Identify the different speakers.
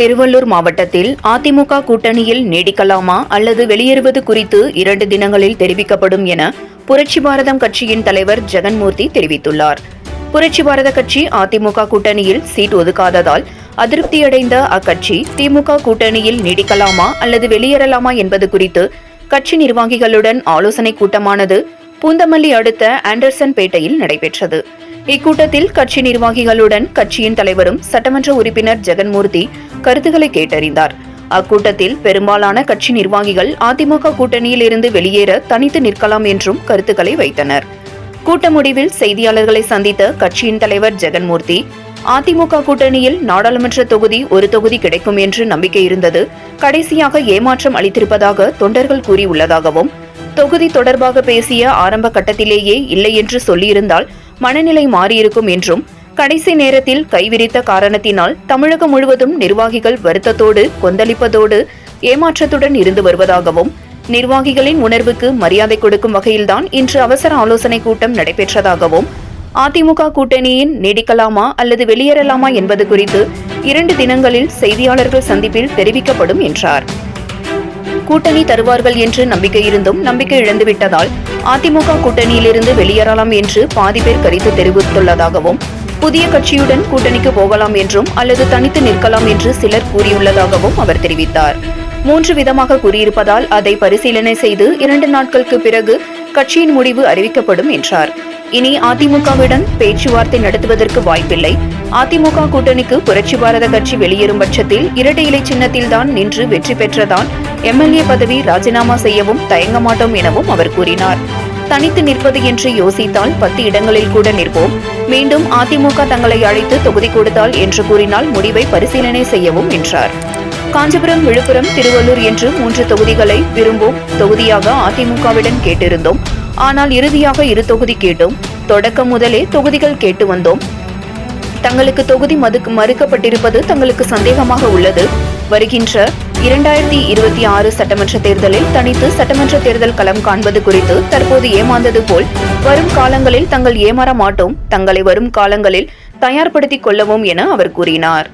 Speaker 1: திருவள்ளூர் மாவட்டத்தில் அதிமுக கூட்டணியில் நீடிக்கலாமா அல்லது வெளியேறுவது குறித்து இரண்டு தினங்களில் தெரிவிக்கப்படும் என புரட்சி பாரதம் கட்சியின் தலைவர் ஜெகன்மூர்த்தி தெரிவித்துள்ளார். புரட்சி பாரத கட்சி அதிமுக கூட்டணியில் சீட் ஒதுக்காததால் அதிருப்தியடைந்த அக்கட்சி திமுக கூட்டணியில் நீடிக்கலாமா அல்லது வெளியேறலாமா என்பது குறித்து கட்சி நிர்வாகிகளுடன் ஆலோசனை கூட்டமானது பூந்தமல்லி அடுத்த ஆண்டர்சன் பேட்டையில் நடைபெற்றது. இக்கூட்டத்தில் கட்சி நிர்வாகிகளுடன் கட்சியின் தலைவரும் சட்டமன்ற உறுப்பினர் ஜெகன்மூர்த்தி கருத்துக்களை கேட்டறிந்தார். அக்கூட்டத்தில் பெரும்பாலான கட்சி நிர்வாகிகள் அதிமுக கூட்டணியில் இருந்து வெளியேற தனித்து நிற்கலாம் என்றும் கருத்துக்களை வைத்தனர். கூட்ட முடிவில் செய்தியாளர்களை சந்தித்த கட்சியின் தலைவர் ஜெகன்மூர்த்தி அதிமுக கூட்டணியில் நாடாளுமன்ற தொகுதி ஒரு தொகுதி கிடைக்கும் என்று நம்பிக்கை இருந்தது. கடைசியாக ஏமாற்றம் அளித்திருப்பதாக தொண்டர்கள் கூறியுள்ளதாகவும் தொகுதி தொடர்பாக பேசிய ஆரம்ப கட்டத்திலேயே இல்லை என்று சொல்லியிருந்தால் மனநிலை மாறியிருக்கும் என்றும் கடைசி நேரத்தில் கைவிரித்த காரணத்தினால் தமிழகம் முழுவதும் நிர்வாகிகள் வருத்தத்தோடு கொந்தளிப்பதோடு ஏமாற்றத்துடன் இருந்து வருவதாகவும் நிர்வாகிகளின் உணர்வுக்கு மரியாதை கொடுக்கும் வகையில்தான் இன்று அவசர ஆலோசனை கூட்டம் நடைபெற்றதாகவும் அதிமுக கூட்டணியின் நீடிக்கலாமா அல்லது வெளியேறலாமா என்பது குறித்து இரண்டு தினங்களில் செய்தியாளர்கள் சந்திப்பில் தெரிவிக்கப்படும் என்றார். கூட்டணி தருவார்கள் என்று நம்பிக்கை இருந்தும் நம்பிக்கை இழந்துவிட்டதால் அதிமுக கூட்டணியிலிருந்து வெளியேறலாம் என்று பாதி பேர் கருத்து தெரிவித்துள்ளதாகவும் புதிய கட்சியுடன் கூட்டணிக்கு போகலாம் என்றும் அல்லது தனித்து நிற்கலாம் என்று சிலர் கூறியுள்ளதாகவும் அவர் தெரிவித்தார். மூன்று விதமாக கூறியிருப்பதால் அதை பரிசீலனை செய்து இரண்டு நாட்களுக்கு பிறகு கட்சியின் முடிவு அறிவிக்கப்படும் என்றார். இனி அதிமுகவிடம் பேச்சுவார்த்தை நடத்துவதற்கு வாய்ப்பில்லை. அதிமுக கூட்டணிக்கு புரட்சி பாரத கட்சி வெளியேறும் பட்சத்தில் இரட்டை இலை சின்னத்தில்தான் நின்று வெற்றி பெற்றதான் எம்எல்ஏ பதவி ராஜினாமா செய்யவும் தயங்க மாட்டோம் எனவும் அவர் கூறினார். தனித்து நிற்பது என்று யோசித்தால் பத்து இடங்களில் கூட நிற்போம். மீண்டும் அதிமுக தங்களை அழைத்து தொகுதி கொடுத்தால் என்று கூறினால் முடிவை பரிசீலனை செய்யவும் என்றார். காஞ்சிபுரம் விழுப்புரம் திருவள்ளூர் என்று மூன்று தொகுதிகளை விரும்பும் தொகுதியாக அதிமுகவிடம் கேட்டிருந்தோம். ஆனால் இறுதியாக இரு தொகுதி கேட்டோம். தொடக்கம் முதலே தொகுதிகள் கேட்டு வந்தோம். தங்களுக்கு தொகுதி மதுக்கு மறுக்கப்பட்டிருப்பது தங்களுக்கு சந்தேகமாக உள்ளது. வருகின்ற இரண்டாயிரத்தி இருபத்தி ஆறு சட்டமன்ற தேர்தலில் தனித்து சட்டமன்ற தேர்தல் களம் காண்பது குறித்து தற்போது ஏமாந்தது போல் வரும் காலங்களில் தங்கள் ஏமாற மாட்டோம். தங்களை வரும் காலங்களில் தயார்படுத்திக் கொள்ளவும் என அவர் கூறினார்.